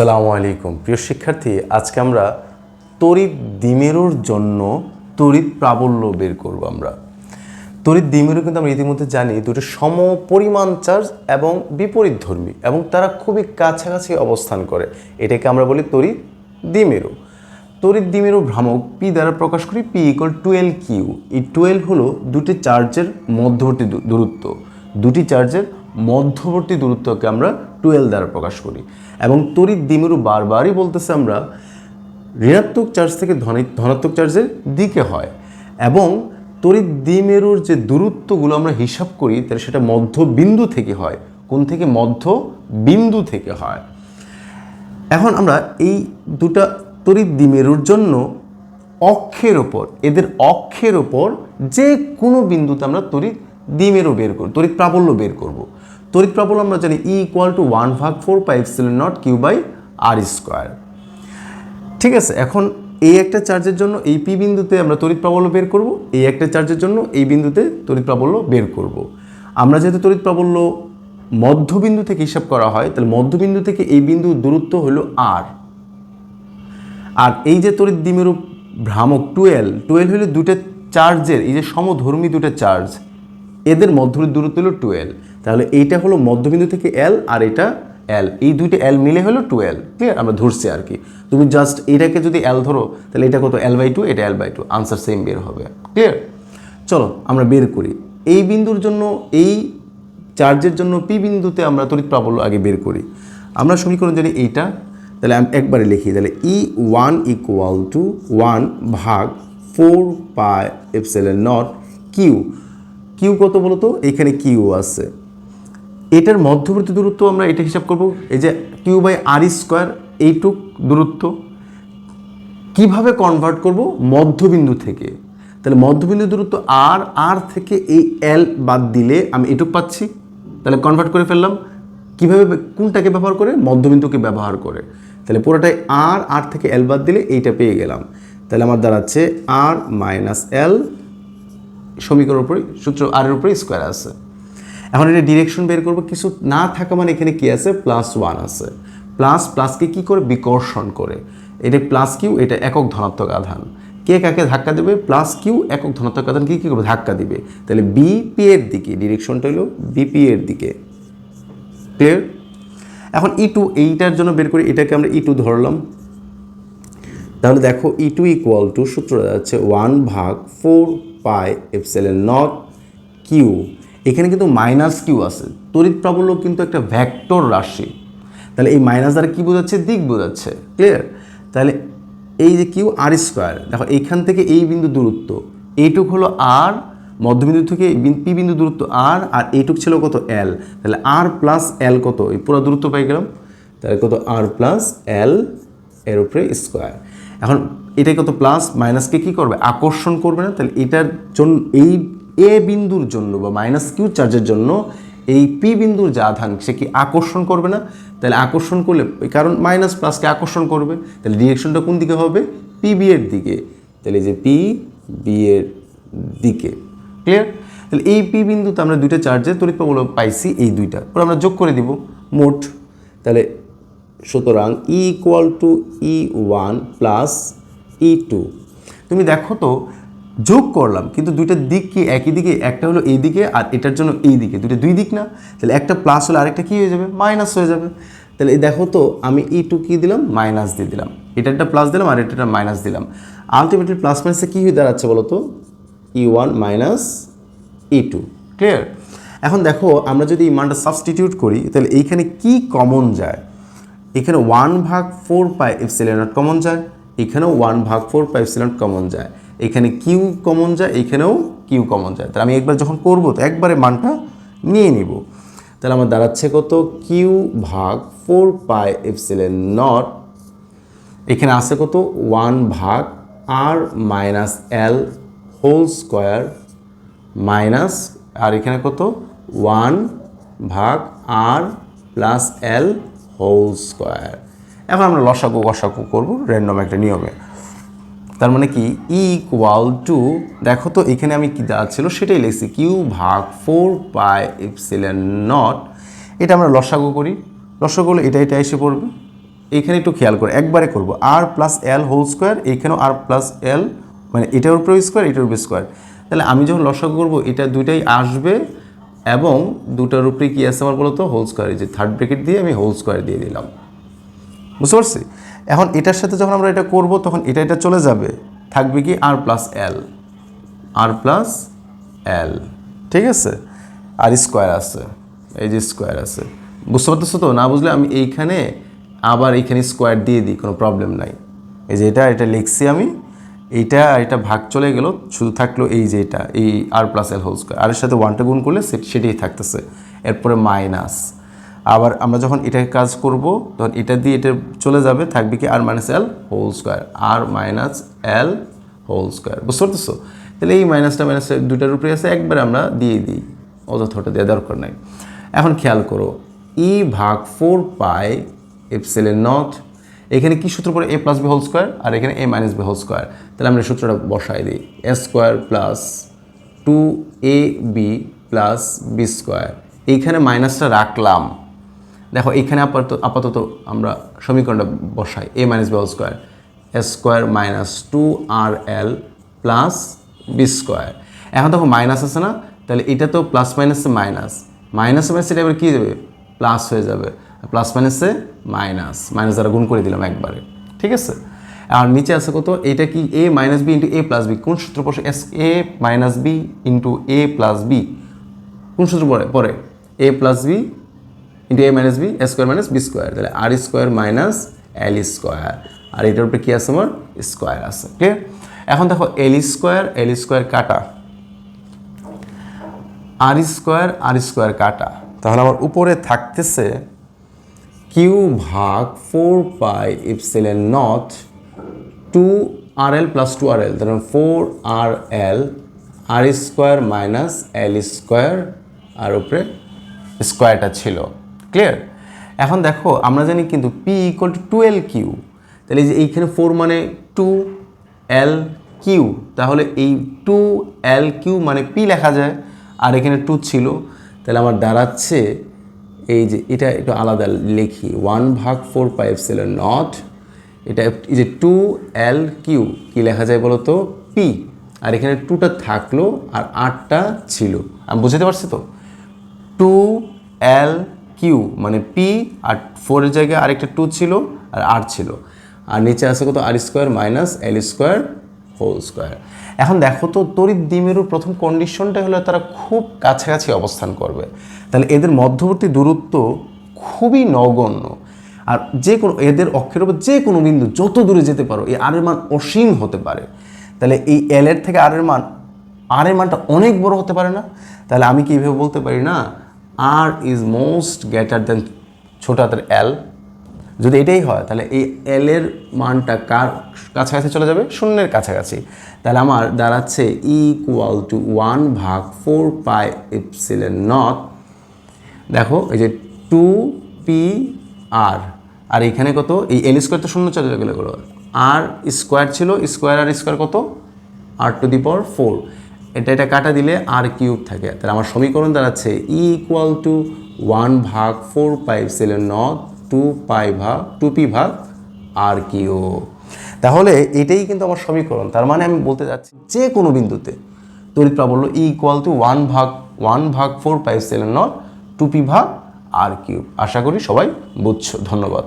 আসসালামু আলাইকুম। প্রিয় শিক্ষার্থী, আজকে আমরা তড়িৎ দ্বিমেরুর জন্য তড়িৎ প্রাবল্য বের করব আমরা। তড়িৎ দ্বিমেরু কিন্তু আমরা ইতিমধ্যে জানি দুটো সম পরিমাণ চার্জ এবং বিপরীত ধর্মী এবং তারা খুবই কাছাকাছি অবস্থান করে। এটাকে আমরা বলি তড়িৎ দ্বিমেরু। তড়িৎ দ্বিমেরু ভ্রামক পি দ্বারা প্রকাশ করি পি ইকুয়াল টুয়েলভ কিউ এই টুয়েলভ হলো দুটি চার্জের মধ্যবর্তী দূরত্ব। দুটি চার্জের মধ্যবর্তী দূরত্বকে আমরা টুয়েলভ দ্বারা প্রকাশ করি। এবং তড়িৎ দ্বিমেরু বারবারই বলতেছে আমরা, ঋণাত্মক চার্জ থেকে ধনি- ধনাত্মক চার্জের দিকে হয়। এবং তড়িৎ দ্বিমেরুর যে দূরত্বগুলো আমরা হিসাব করি, তাহলে সেটা মধ্যবিন্দু থেকে হয়। কোন থেকে? মধ্য বিন্দু থেকে হয়। এখন আমরা এই দুটা তড়িৎ দ্বিমেরুর জন্য অক্ষের ওপর, এদের অক্ষের ওপর যে কোনো বিন্দুতে আমরা তড়িৎ দ্বিমেরু বের করব তড়িৎ প্রাবল্য বের করব। তড়িৎ প্রাবল্য আমরা জানি ই ইকুয়াল টু ওয়ান ভাগ four pi epsilon not Q by R square ঠিক আছে, এখন এই একটা চার্জের জন্য এই পি বিন্দুতে আমরা তড়িৎ প্রাবল্য বের করব, এই একটা চার্জের জন্য এই বিন্দুতে তড়িৎ প্রাবল্য বের করব। আমরা যেহেতু তড়িৎ প্রাবল্য মধ্যবিন্দু থেকে হিসাব করা হয়, তাহলে মধ্যবিন্দু থেকে এই বিন্দুর দূরত্ব হলো আর আর এই যে তড়িৎ দ্বিমেরু ভ্রামক টুয়েলভ টুয়েলভ হলো দুটো চার্জের, এই যে সমধর্মী দুটো চার্জ, এদের মধ্যবর্তী দূরত্ব হলো টুয়েলভ তাহলে এইটা হলো মধ্যবিন্দু থেকে এল আর এটা এল এই দুইটা এল মিলে হলো টুয়েলভ ক্লিয়ার আমরা ধরছি আর কি। তুমি জাস্ট এটাকে যদি এল ধরো, তাহলে এটা কত? এল বাই টু এটা L by two answer same বের হবে। ক্লিয়ার চলো, আমরা বের করি। এই বিন্দুর জন্য, এই চার্জের জন্য পি বিন্দুতে আমরা তড়িৎ প্রাবল্য আগে বের করি। আমরা সমীকরণ জানি এইটা। তাহলে আমি একবারে লিখি। তাহলে E one equal to one ভাগ ফোর পাই এপসেলের নট কিউ কিউ কত বলো তো এখানে কিউ আছে। এটার মধ্যবর্তী দূরত্ব আমরা এটা হিসাব করব। এই যে কিউ বাই আর স্কোয়ার এইটুক দূরত্ব। কীভাবে কনভার্ট করব? মধ্যবিন্দু থেকে। তাহলে মধ্যবিন্দু দূরত্ব আর আর থেকে এই এল বাদ দিলে আমি এটুক পাচ্ছি। তাহলে কনভার্ট করে ফেললাম। কীভাবে কোনটাকে ব্যবহার করে? মধ্যবিন্দুকে ব্যবহার করে। তাহলে পুরোটাই আর আর থেকে এল বাদ দিলে এইটা পেয়ে গেলাম। তাহলে আমার দাঁড়াচ্ছে আর মাইনাস এল সমীকরণের উপরে, সূত্র আর এর উপরে স্কোয়ার আছে। এখন এটা ডিরেকশন বের করব, কিছু না থাকা মানে এখানে কি আছে? প্লাস ওয়ান আছে। প্লাস প্লাসকে কি করে? বিকর্ষণ করে। এটা প্লাস কিউ এটা একক ধনাত্মক আধান। কে কাকে ধাক্কা দেবে? প্লাস কিউ একক ধনাত্মক আধান কি কী করবে? ধাক্কা দিবে। তাহলে বিপি এর দিকে, ডিরেকশনটা হলো বিপি এর দিকে। ক্লিয়ার এখন ই টু এইটার জন্য বের করি এটাকে আমরা ই টু ধরলাম। তাহলে দেখো ই টু ইকুয়াল টু সূত্র যাচ্ছে ওয়ান ভাগ four pi epsilon not Q এখানে কিন্তু মাইনাস কিউ আছে। তড়িৎ প্রাবল্য কিন্তু একটা ভ্যাক্টর রাশি। তাহলে এই মাইনাস দ্বারা কী বোঝাচ্ছে? দিক বোঝাচ্ছে। ক্লিয়ার তাহলে এই যে কিউ আর স্কোয়ার দেখো এইখান থেকে এই বিন্দু দূরত্ব, এইটুক হলো আর মধ্যবিন্দু থেকে পি বিন্দু দূরত্ব আর আর এইটুক ছিল কত? এল তাহলে আর প্লাস এল কত? এই পুরো দূরত্ব পাই গেলাম। তাহলে কত? আর প্লাস এল এর উপরে স্কোয়ার এখন এটা কত? প্লাস মাইনাসকে কী করবে? আকর্ষণ করবে না? তাহলে এটার জন্য এই এ বিন্দুর জন্য বা মাইনাস কিউ চার্জের জন্য এই পি বিন্দুর যে আধান, সে কি আকর্ষণ করবে না? তাহলে আকর্ষণ করলে কারণ মাইনাস প্লাসকে আকর্ষণ করবে। তাহলে ডিরেকশনটা কোন দিকে হবে? পি বি এর দিকে। তাহলে যে পি বি এর দিকে। ক্লিয়ার তাহলে এই পি বিন্দুতে আমরা দুইটা চার্জের তড়িৎ প্রবল পাইছি এই দুইটা। ওরা আমরা যোগ করে দিব, মোট। তাহলে সুতরাং E equal to E one plus E two তুমি দেখো তো যোগ করলাম, কিন্তু দুইটা দিক কি একই দিকে? একটা হলো এই দিকে আর এটার জন্য এই দিকে। দুটো দুই দিক না? তাহলে একটা প্লাস হলে আরেকটা কী হয়ে যাবে? মাইনাস হয়ে যাবে। তাহলে দেখো তো, আমি ই টু কী দিলাম? মাইনাস দিয়ে দিলাম। এটা একটা প্লাস দিলাম আর এটা একটা মাইনাস দিলাম। আলটিমেটলি প্লাস মাইনাসে কী হয়ে দাঁড়াচ্ছে বলো তো? E one minus E two clear এখন দেখো, আমরা যদি এই মানটা সাবস্টিটিউট করি, তাহলে এইখানে কি কমন যায়? এখানে ওয়ান ভাগ four pi epsilon not common যায়। এখানেও ওয়ান ভাগ ফোর পাই এফসিলেন কমন যায়। এখানে কিউ কমন যায়, এখানেও কিউ কমন যায়। তাহলে আমি একবার যখন করব, তো একবারে মানটা নিয়ে নিব। তাহলে আমার দাঁড়াচ্ছে কত? কিউ ভাগ ফোর পাই এফসিলেন নট এখানে আছে কত? ওয়ান ভাগ R minus L whole square minus আর এখানে কত? ওয়ান ভাগ R plus L whole square এখন আমরা লসাগু গসাগু করব র্যান্ডম একটা নিয়মে। তার মানে কি? ইকুয়াল টু দেখো তো এখানে আমি কী দেওয়া ছিল? সেটাই লিখছি। কিউ ভাগ ফোর পাই এপসিলেন নট। এটা আমরা লসাগু করি। লসাগু হলে এটা এটা এসে পড়বে। এইখানে একটু খেয়াল করে, একবারে করব। R plus L whole square এইখানেও আর প্লাস এল মানে এটার উপরে স্কোয়ার এটার উপরে স্কোয়ার তাহলে আমি যখন লসাগু করব, এটা দুইটাই আসবে এবং দুটার উপরে কী আছে আমার বলতো হোল স্কোয়ার যে থার্ড ব্রেকেট দিয়ে আমি হোল স্কোয়ার দিয়ে দিলাম। বুঝতে পারছি? এখন এটার সাথে যখন আমরা এটা করব, তখন এটা এটা চলে যাবে। থাকবে কি আর প্লাস এল আর প্লাস এল ঠিক আছে? আর স্কোয়ার আছে। এই যে স্কোয়ার আছে। বুঝতে পারতেছো তো? না বুঝলে আমি এইখানে আবার এইখানে স্কোয়ার দিয়ে দিই, কোনো প্রবলেম নাই। এই যে এটা এটা লিখছি আমি। এইটা এটা ভাগ চলে গেল, শুধু থাকল এই যে এটা, এই R plus L whole square আর এর সাথে ওয়ানটা গুণ করলে সেটাই থাকতেছে। এরপরে মাইনাস আবার আমরা যখন এটাকে কাজ করব, তখন এটা দিয়ে এটা চলে যাবে, থাকবে কি R minus L whole square R minus L whole square বুঝতে পারতেছো? তাহলে এই মাইনাসটা মাইনাস দুটার উপরে আছে, একবার আমরা দিয়ে দিই। অযথাটা দেওয়া দরকার নাই। এখন খেয়াল করো ই ভাগ ফোর পাই এপসেলের নট এখানে কি সূত্র পড়ে? A plus B whole square আর এখানে A minus B whole square তাহলে আমরা সূত্রটা বসাই দিই। A square plus two A B plus B square এইখানে মাইনাসটা রাখলাম। দেখো, এখানে আপাতত আপাতত আমরা সমীকরণটা বসাই A minus B square S square minus two R L plus B square এখন দেখো মাইনাস আছে না, তাহলে এটা তো প্লাস মাইনাসে মাইনাস মাইনাস মাইনাস এটা এবার কী যাবে? প্লাস হয়ে যাবে। প্লাস মাইনাসে মাইনাস মাইনাস দ্বারা গুণ করে দিলাম একবারে। ঠিক আছে? আর নিচে আছে কত? এটা কি A minus B into A plus B কোন সূত্র পড়ে? S A minus B into A plus B কোন সূত্র পড়ে? পরে A plus B into A minus B square minus B square তাহলে R square minus L square আর এটার উপরে কী আছে আমার? স্কোয়ার আছে ক্লিয়ার এখন দেখো এল স্কোয়ার এল স্কোয়ার কাটা। আর স্কোয়ার আর স্কোয়ার কাটা। তাহলে আমার উপরে থাকতেছে কিউ ভাগ four pi epsilon not two R L plus two R L তাহলে four R L R square minus L square R উপরে স্কোয়ারটা ছিল। ক্লিয়ার এখন দেখো, আমরা জানি কিন্তু P equal to twelve Q তাহলে যে এইখানে ফোর মানে টু এল কিউ তাহলে এই টু এল কিউ মানে পি লেখা যায়, আর এখানে টু ছিল, তাহলে আমার দাঁড়াচ্ছে এই যে এটা একটু আলাদা লিখি ওয়ান ভাগ ফোর পাইভ সেলের নট এটা এই যে টু এল কিউ কী লেখা যায় বলো তো? পি আর এখানে টুটা থাকল, আর আটটা ছিল, আমি বুঝতে পারছি তো? টু এল কিউ মানে পি আর ফোরের জায়গায় আরেকটা টু ছিল, আর আর ছিল। আর নিচে আছে কত? R square minus L square whole square এখন দেখো তো, তড়িৎ দ্বিমেরুর প্রথম কন্ডিশনটা হলো তারা খুব কাছাকাছি অবস্থান করবে। তাহলে এদের মধ্যবর্তী দূরত্ব খুবই নগণ্য। আর যে কোনো, এদের অক্ষের উপর যে কোনো বিন্দু যত দূরে যেতে পারো, এই আর এর মান অসীম হতে পারে। তাহলে এই এল এর থেকে আর এর মান আর এর মানটা অনেক বড় হতে পারে না? তাহলে আমি কি এইভাবে বলতে পারি না? R is most greater than ছোট হাতের এল যদি এটাই হয়, তাহলে এই এল এর মানটা কার কাছাকাছি চলে যাবে? শূন্যের কাছাকাছি। তাহলে আমার দাঁড়াচ্ছে ইকুয়াল টু ওয়ান ভাগ ফোর পাই এপসিলেন নট দেখো, এই যে টু পি আর আর এখানে কত? এই এল স্কোয়ার তো শূন্য চলে গেলো আর স্কোয়ার ছিল স্কোয়ার আর স্কোয়ার কত? R to the power four এটা এটা কাটা দিলে আর কিউব থাকে। তাহলে আমার সমীকরণ দাঁড়াচ্ছে ই ইকুয়াল টু ওয়ান ভাগ four pi epsilon not two pi ভাগ টু পি ভাগ আর কিউ তাহলে এটাই কিন্তু আমার সমীকরণ। তার মানে আমি বলতে যাচ্ছি যে কোনো বিন্দুতে তড়িৎ প্রাবল্য ই ইকুয়াল টু ওয়ান ভাগ ওয়ান ভাগ four pi epsilon not two P ভাগ আর কিউব। আশা করি সবাই বুঝছ। ধন্যবাদ।